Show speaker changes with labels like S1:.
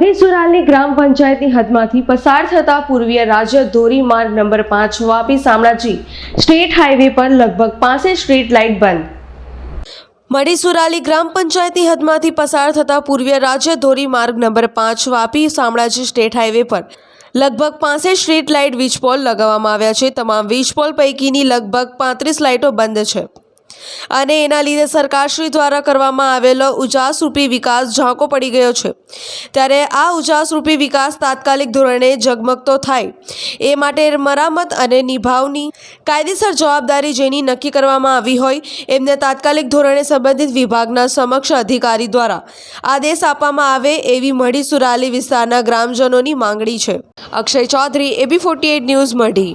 S1: સુરાણી ગ્રામ પંચાયતની હદમાંથી પસાર થતા પૂર્વીય રાજ્ય ધોરીમાર્ગ નંબર પાંચ વાપી શામળાજી સ્ટેટ હાઈવે પર લગભગ પાસે સ્ટ્રીટ લાઇટ બંધ. મડી સુરાલી ગ્રામ પંચાયતની હદમાંથી પસાર થતા પૂર્વીય રાજ્ય ધોરીમાર્ગ નંબર પાંચ વાપી શામળાજી સ્ટેટ હાઈવે પર લગભગ પાંસઠ સ્ટ્રીટ લાઇટ વીજપોલ લગાવવામાં આવ્યા છે. તમામ વીજપોલ પૈકીની લગભગ પાંત્રીસ લાઇટો બંધ છે. અને એના લીધે સરકારશ્રી દ્વારા કરવામાં આવેલો ઉજાસરૂપી વિકાસ ઝાંકો પડી ગયો છે. ત્યારે આ ઉજાસરૂપી વિકાસ તાત્કાલિક ધોરણે ઝગમગતો થાય. એ માટે મરામત અને નિભાવની કાયદેસર જવાબદારી જેની નક્કી કરવામાં આવી હોય, એમને તાત્કાલિક ધોરણે સંબંધિત વિભાગના સમક્ષ અધિકારી દ્વારા આદેશ આપવામાં આવે એવી મઢી સુરાલી વિસ્તારના ગ્રામજનોની માંગણી છે. Akshay Chaudhary, A B forty eight news, Madhi.